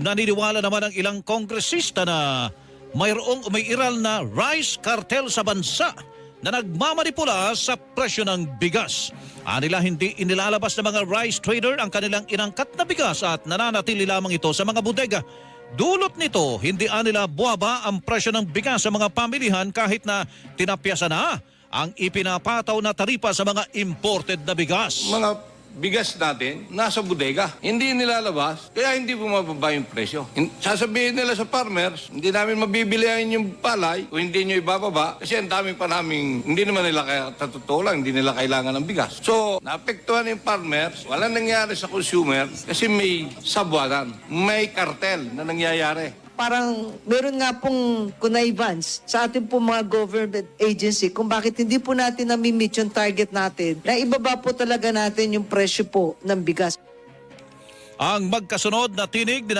Naniniwala naman ang ilang kongresista na mayroong umiiral na rice cartel sa bansa na nagmamanipula sa presyo ng bigas. Anila hindi inilalabas ng mga rice trader ang kanilang inangkat na bigas at nananatili lamang ito sa mga bodega. Dulot nito, hindi anila buwaba ang presyo ng bigas sa mga pamilihan kahit na tinapyasa na ang ipinapataw na taripa sa mga imported na bigas. mga bigas natin nasa bodega. Hindi nilalabas, kaya hindi bumababa yung presyo. Hin- Sasabihin nila sa farmers, hindi namin mabibilihan yung palay kung hindi nyo ibababa kasi ang dami pa namin, hindi naman nila kaya totoo lang, hindi nila kailangan ng bigas. So, naapektuhan yung farmers, wala nangyari sa consumer kasi may sabwanan, may kartel na nangyayari. Parang meron nga pong connivance sa ating po mga government agency kung bakit hindi po natin nami-meet yung target natin na ibaba po talaga natin yung presyo po ng bigas. Ang magkasunod na tinig na